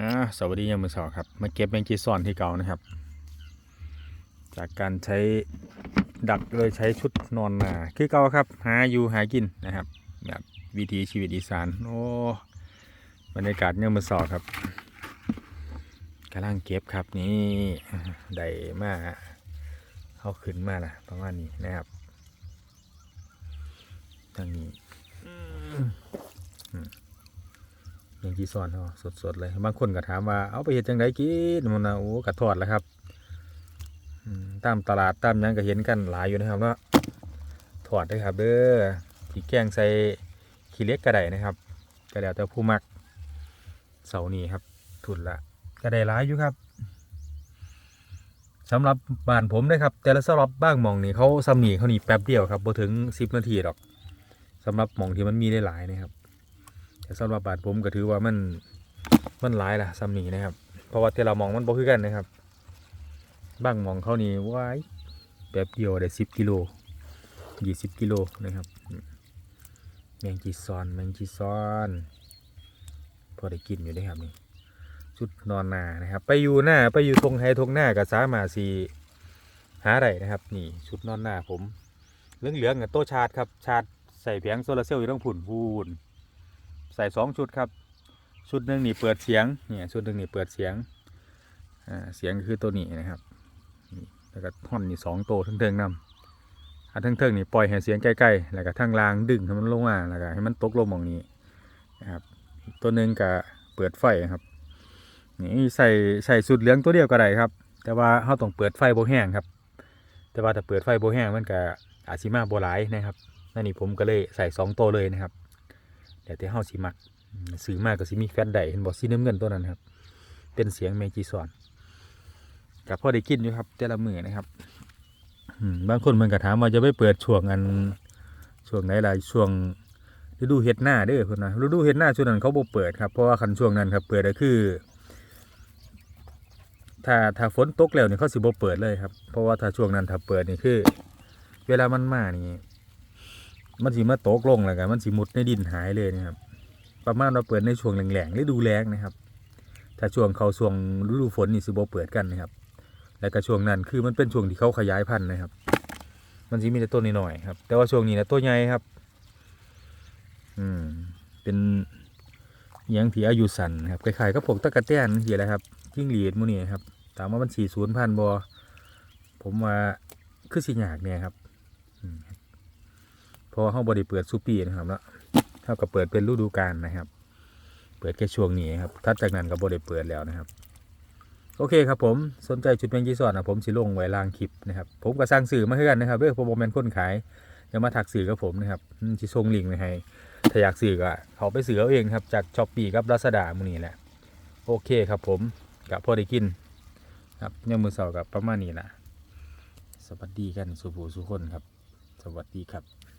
อ่าสวัสดียามมือสองครับ มาเก็บแมงจีซอนที่เก่านะครับ จากการใช้ดักเลยใช้ชุดนอนนาคือเก่าครับ หาอยู่หากินนะครับ แบบวิถีชีวิตอีสาน โอ้ บรรยากาศยามมือสองครับกำลังเก็บครับนี่ได้มาเอาขึ้นมาละประมาณนี้นะครับทางนี้ ยังจีซอนเขาสดๆเลยบางคนก็ถามว่าเอาไปเห็ดจังไดกินมันนะโอ้กระทอดแล้วครับตามตลาดตามยังก็เห็นกันหลายอยู่นะครับเนาะถอดได้ครับเด้อที่แกงใส่ขี้เล็กกระไดนะครับกระเดวแต่ผู้มักเสานี้ครับทุนละกระไดหลายอยู่ครับสำหรับบ้านผมนะครับ แต่ละสำหรับบ้างมองนี่เขาซ้ำนี่เขานี่แป๊บเดียวครับบ่ถึงสิบนาทีหรอกสำหรับมองที่มันมีได้หลายนะครับ แต่สำหรับบาทผมก็ถือว่ามันมันหลายล่ะซ้ำนี้นะครับ เพราะว่าที่เรามองมันบ่คือกันนะครับบางมองเขานี่ว้ายแบบเดียวได้สิบกิโลยี่สิบกิโลนะครับ แมงจีซอนแมงจีซอนพอได้กินอยู่ได้ครับนี่ชุดนอนนานะครับ ไปอยู่หน้าไปอยู่ทงไฮทงหน้าก็สามารถสีหาได้นะครับ นี่ชุดนอนหน้าผมเหลืองๆกับโตชาร์จครับชาร์จใส่แผงโซลาเซลล์อยู่ต้องผุนพูน ใส่สองชุดครับ ชุดหนึ่งนี่เปิดเสียงเนี่ยชุดหนึ่งนี่เปิดเสียงอ่าเสียงคือตัวนี้นะครับแล้วก็ท่อนนี่สองโตวเทิงๆนำอันเทิงๆนี่ปล่อยให้เสียงใกล้ๆแล้วก็ทางล่างดึงให้มันลงมาแล้วก็ให้มันตกลงมองนี้นะครับตัวหนึ่งก็เปิดไฟครับนี่ใส่ใส่สุดเหลืองตัวเดียวก็ได้ครับ แต่ว่าเราต้องเปิดไฟโบแห้งครับ แต่ว่าถ้าเปิดไฟโบแห้งมันก็อาจสิมาโบหลายนะครับนั่นนี่ผมก็เลยใส่สองตัวเลยนะครับ เดี๋ยวที่เฮาสิมักอืมซื้อมากก็สิมีแฟนได้เห็นบ่สีน้ำเงินตัวนั้นครับ เป็นเสียงเมจิซอนกับพ่อได้กินอยู่ครับ แต่ละมือนะครับบางคนมันก็ถามว่าจะไปเปิดช่วงอันช่วงไหนล่ะช่วงฤดูเห็ดหน้าเด้อคนนะฤดูเห็ดหน้าช่วงนั้นเขาบ่เปิดครับเพราะว่าคันช่วงนั้นครับ เปิดก็คือ ถ้าถ้าฝนตกแล้วเนี่ยเขาสิบ่เปิดเลยครับ เพราะว่าถ้าช่วงนั้นถ้าเปิดนี่คือ เวลามันมานี่ มันสิมาตกลงแล้วกันมันสิมุดในดินหายเลยนะครับ ประมาณเราเปิดในช่วงแหลงๆฤดูแล้งนะครับ ถ้าช่วงเขาช่วงฤดูฝนนี่สิบ่เปิดกันนะครับ แล้วก็ช่วงนั้นคือมันเป็นช่วงที่เขาขยายพันธุ์นะครับ มันสิมีแต่ต้นน้อยๆครับ แต่ว่าช่วงนี้นะตัวใหญ่ครับ อืม เป็นยังที่อายุสั้นครับคล้ายๆกับพวกตะกะแตนที่อะไรครับจิ้งหรีดหมูนี่ครับถามว่ามันสี่ศูนย์พันบอผมว่าคือสิยากเนี่ยครับ เพราะเขาบริเปิดซูปีนะครับแล้วเท่ากับเปิดเป็นฤดูกาลนะครับ เปิดแค่ช่วงนี้ครับถัดจากนั้นก็บริเปิดแล้วนะครับ โอเคครับผมสนใจชุดแมงจีซอนนะผมสิลงไว้ล่างคลิปนะครับ ผมก็สร้างสื่อมาให้กันนะครับเรื่องผมเป็นคนขายอย่ามาถักสื่อกับผมนะครับอืมสิส่งลิงไว้ให้ถ้าอยากสื่อก็เขาไปสื่อเอาเองครับจากช้อปปี้กับลาซาด้ามือนี้แหละโอเคครับผมกับพอได้กินครับเนี่ยามมือเสาร์กับประมาณนี้นะสวัสดีกันสุภูสุคนครับ สวัสดีครับ